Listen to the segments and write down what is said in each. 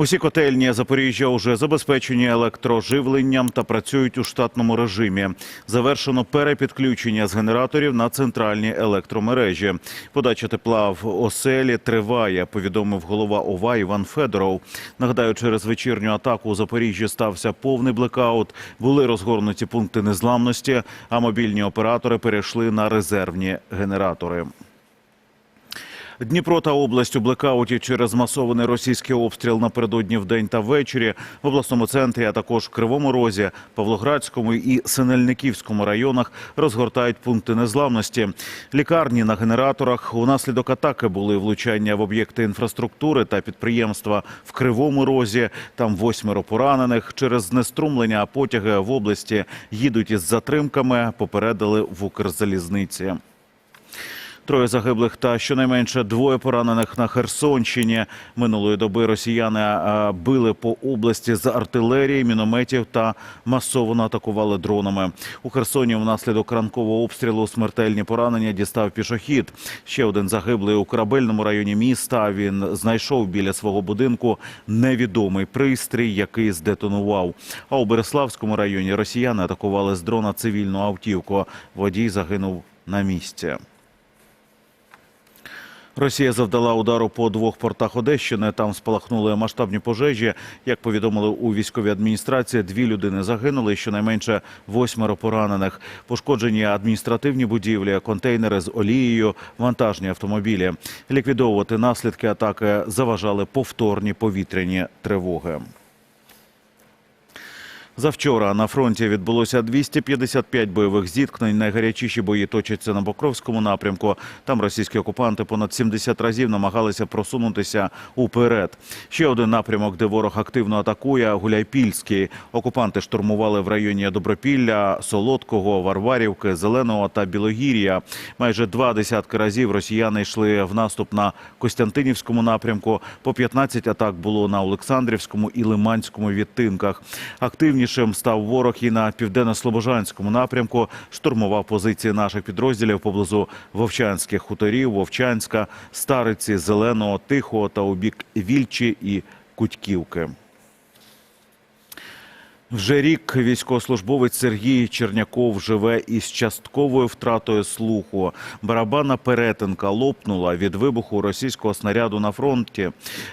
Усі котельні Запоріжжя вже забезпечені електроживленням та працюють у штатному режимі. Завершено перепідключення з генераторів на центральні електромережі. Подача тепла в оселі триває, повідомив голова ОВА Іван Федоров. Нагадаю, через вечірню атаку у Запоріжжі стався повний блекаут. Були розгорнуті пункти незламності, а мобільні оператори перейшли на резервні генератори. Дніпро та область у блекауті через масований російський обстріл напередодні вдень та ввечері в обласному центрі, а також в Кривому Розі, Павлоградському і Синельниківському районах розгортають пункти незламності. Лікарні на генераторах унаслідок атаки були влучання в об'єкти інфраструктури та підприємства в Кривому Розі. Там восьмеро поранених через знеструмлення потяги в області їдуть із затримками. Попередили в Укрзалізниці. Троє загиблих та щонайменше двоє поранених на Херсонщині. Минулої доби росіяни били по області з артилерії, мінометів та масово атакували дронами. У Херсоні внаслідок ранкового обстрілу смертельні поранення дістав пішохід. Ще один загиблий у корабельному районі міста. Він знайшов біля свого будинку невідомий пристрій, який здетонував. А у Береславському районі росіяни атакували з дрона цивільну автівку. Водій загинув на місці. Росія завдала удару по двох портах Одещини. Там спалахнули масштабні пожежі. Як повідомили у військовій адміністрації, дві людини загинули, щонайменше восьмеро поранених. Пошкоджені адміністративні будівлі, контейнери з олією, вантажні автомобілі. Ліквідовувати наслідки атаки заважали повторні повітряні тривоги. Завчора на фронті відбулося 255 бойових зіткнень. Найгарячіші бої точаться на Покровському напрямку. Там російські окупанти понад 70 разів намагалися просунутися уперед. Ще один напрямок, де ворог активно атакує Гуляйпільський. Окупанти штурмували в районі Добропілля, Солодкого, Варварівки, Зеленого та Білогір'я. Майже два десятки разів росіяни йшли в наступ на Костянтинівському напрямку. По 15 атак було на Олександрівському і Лиманському відтинках. Активнішим став ворог і на південно-слобожанському напрямку. Штурмував позиції наших підрозділів поблизу Вовчанських хуторів, Вовчанська, Стариці, Зеленого, Тихого та у бік Вільчі і Кутьківки. Вже рік військовослужбовець Сергій Черняков живе із частковою втратою слуху. Барабанна перетинка лопнула від вибуху російського снаряду на фронті.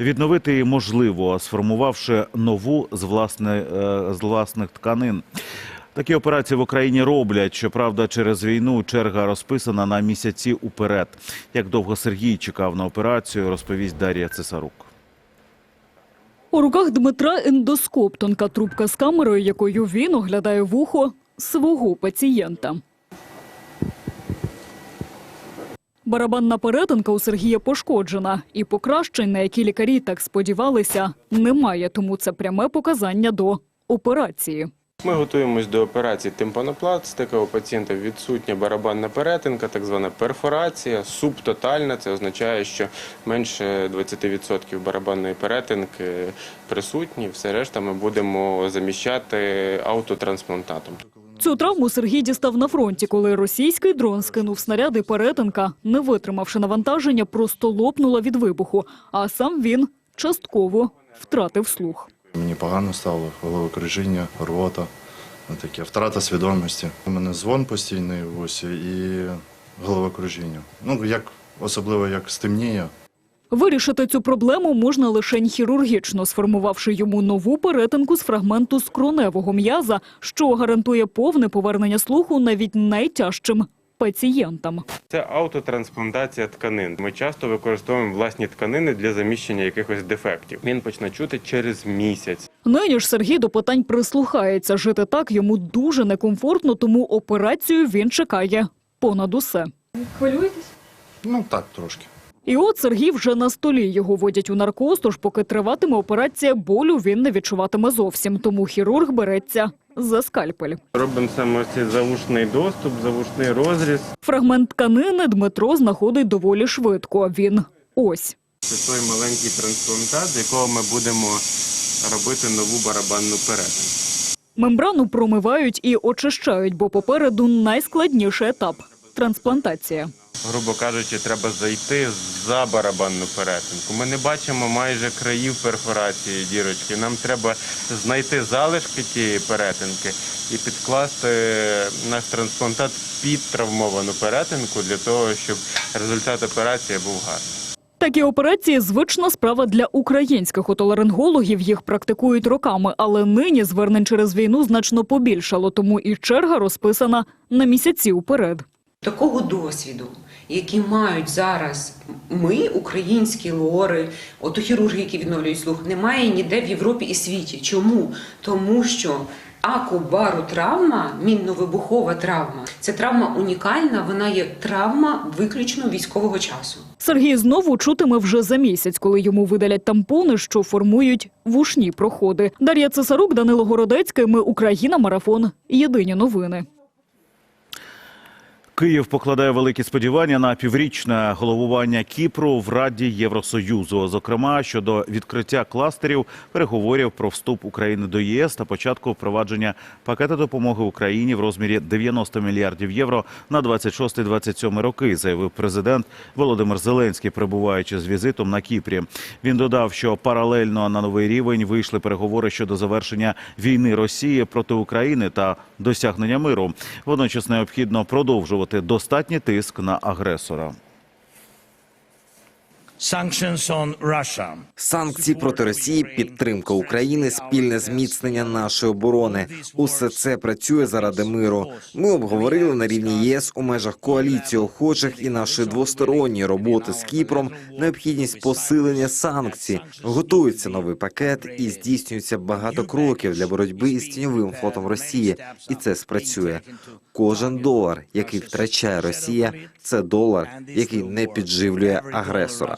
Відновити її можливо, сформувавши нову з, власне, е, з власних тканин. Такі операції в Україні роблять. Щоправда, через війну черга розписана на місяці уперед. Як довго Сергій чекав на операцію, розповість Дар'я Цесарук. У руках Дмитра ендоскоп, тонка трубка з камерою, якою він оглядає вухо свого пацієнта. Барабанна перетинка у Сергія пошкоджена, і покращень, на які лікарі так сподівалися, немає, тому це пряме показання до операції. Ми готуємось до операції тимпанопластика. У пацієнта відсутня барабанна перетинка, так звана перфорація, субтотальна. Це означає, що менше 20% барабанної перетинки присутні. Все решта ми будемо заміщати автотрансплантатом. Цю травму Сергій дістав на фронті, коли російський дрон скинув снаряди перетинка, не витримавши навантаження, просто лопнула від вибуху, а сам він частково втратив слух. Мені погано стало, головокружіння, рвота, ну, таке, втрата свідомості. У мене дзвон постійний в і головокружіння. Ну, як, особливо як стемніє. Вирішити цю проблему можна лише хірургічно, сформувавши йому нову перетинку з фрагменту скроневого м'яза, що гарантує повне повернення слуху навіть найтяжчим пацієнтам. Це автотрансплантація тканин. Ми часто використовуємо власні тканини для заміщення якихось дефектів. Він почне чути через місяць. Нині ж Сергій до питань прислухається. Жити так йому дуже некомфортно, тому операцію він чекає понад усе. Ну, так, трошки. І от Сергій вже на столі. Його водять у наркоз, тож поки триватиме операція, болю він не відчуватиме зовсім. Тому хірург береться за скальпель. Робимо саме цей завушний доступ, завушний розріз. Фрагмент тканини Дмитро знаходить доволі швидко. Він ось. Це той маленький трансплантат, з якого ми будемо робити нову барабанну перетинку. Мембрану промивають і очищають, бо попереду найскладніший етап трансплантація. Грубо кажучи, треба зайти за барабанну перетинку. Ми не бачимо майже країв перфорації дірочки. Нам треба знайти залишки тієї перетинки і підкласти наш трансплантат під травмовану перетинку для того, щоб результат операції був гарний. Такі операції звична справа для українських отоларингологів. Їх практикують роками, але нині звернень через війну значно побільшало, тому і черга розписана на місяці уперед. Такого досвіду, який мають зараз ми, українські лори, отохірурги, які відновлюють слух, немає ніде в Європі і світі. Чому? Тому що акубаротравма, мінно-вибухова травма, це травма унікальна, вона є травма виключно військового часу. Сергій знову чутиме вже за місяць, коли йому видалять тампони, що формують вушні проходи. Дар'я Цесарук, Данило Городецький. Ми Україна. Марафон. Єдині новини. Київ покладає великі сподівання на піврічне головування Кіпру в Раді Євросоюзу, зокрема щодо відкриття кластерів, переговорів про вступ України до ЄС та початку впровадження пакету допомоги Україні в розмірі 90 мільярдів євро на 26-27 роки, заявив президент Володимир Зеленський, перебуваючи з візитом на Кіпрі. Він додав, що паралельно на новий рівень вийшли переговори щодо завершення війни Росії проти України та досягнення миру. Водночас необхідно продовжувати достатній тиск на агресора. Санкції проти Росії, підтримка України, спільне зміцнення нашої оборони. Усе це працює заради миру. Ми обговорили на рівні ЄС у межах коаліції охочих і нашої двосторонньої роботи з Кіпром необхідність посилення санкцій. Готується новий пакет і здійснюється багато кроків для боротьби із тіньовим флотом Росії, і це спрацює. Кожен долар, який втрачає Росія, це долар, який не підживлює агресора.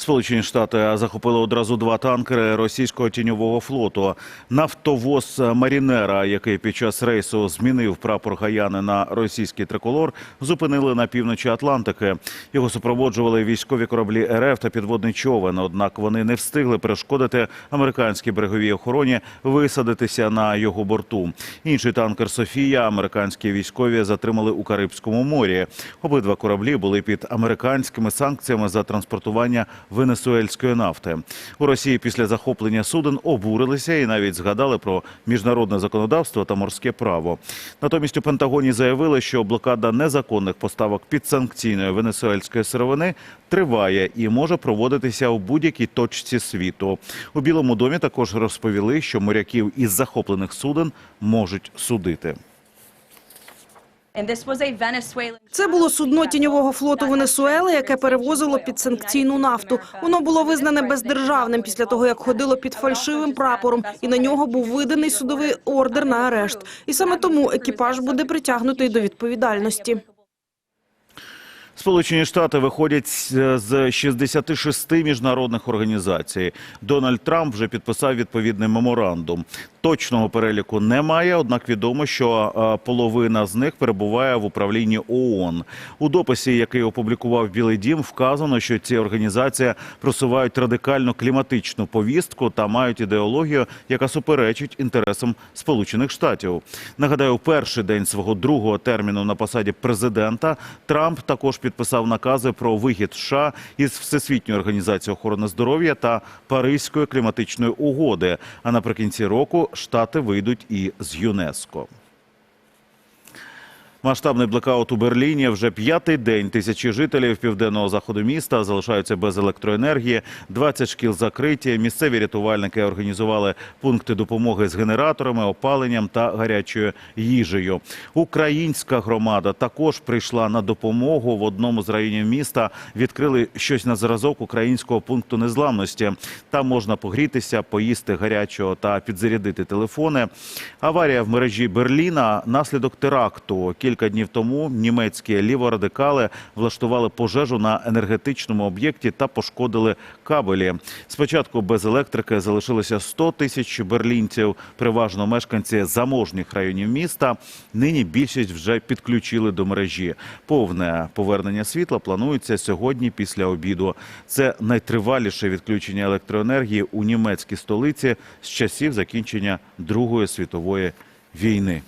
Сполучені Штати захопили одразу два танкери російського тіньового флоту. Нафтовоз Марінера, який під час рейсу змінив прапор Гаяни на російський триколор, зупинили на півночі Атлантики. Його супроводжували військові кораблі РФ та підводний човен. Однак вони не встигли перешкодити американській береговій охороні висадитися на його борту. Інший танкер Софія американські військові затримали у Карибському морі. Обидва кораблі були під американськими санкціями за транспортування венесуельської нафти. У Росії після захоплення суден обурилися і навіть згадали про міжнародне законодавство та морське право. Натомість у Пентагоні заявили, що блокада незаконних поставок підсанкційної венесуельської сировини триває і може проводитися у будь-якій точці світу. У Білому домі також розповіли, що моряків із захоплених суден можуть судити. Це було судно тіньового флоту Венесуели, яке перевозило підсанкційну нафту. Воно було визнане бездержавним після того, як ходило під фальшивим прапором, і на нього був виданий судовий ордер на арешт. І саме тому екіпаж буде притягнутий до відповідальності. Сполучені Штати виходять з- з 66 міжнародних організацій. Дональд Трамп вже підписав відповідний меморандум. Точного переліку немає, однак відомо, що е, половина з них перебуває в управлінні ООН. У дописі, який опублікував Білий Дім, вказано, що ці організації просувають радикально кліматичну повістку та мають ідеологію, яка суперечить інтересам Сполучених Штатів. Нагадаю, перший день свого другого терміну на посаді президента Трамп також підписав накази про вихід США із Всесвітньої організації охорони здоров'я та Паризької кліматичної угоди. А наприкінці року штати вийдуть і з ЮНЕСКО. Масштабний блекаут у Берліні вже п'ятий день. Тисячі жителів південного заходу міста залишаються без електроенергії. 20 шкіл закриті. Місцеві рятувальники організували пункти допомоги з генераторами, опаленням та гарячою їжею. Українська громада також прийшла на допомогу. В одному з районів міста відкрили щось на зразок українського пункту незламності. Там можна погрітися, поїсти гарячого та підзарядити телефони. Аварія в мережі Берліна наслідок теракту. Кілька днів тому німецькі ліворадикали влаштували пожежу на енергетичному об'єкті та пошкодили кабелі. Спочатку без електрики залишилося 100 тисяч берлінців, переважно мешканці заможніх районів міста. Нині більшість вже підключили до мережі. Повне повернення світла планується сьогодні після обіду. Це найтриваліше відключення електроенергії у німецькій столиці з часів закінчення Другої світової війни.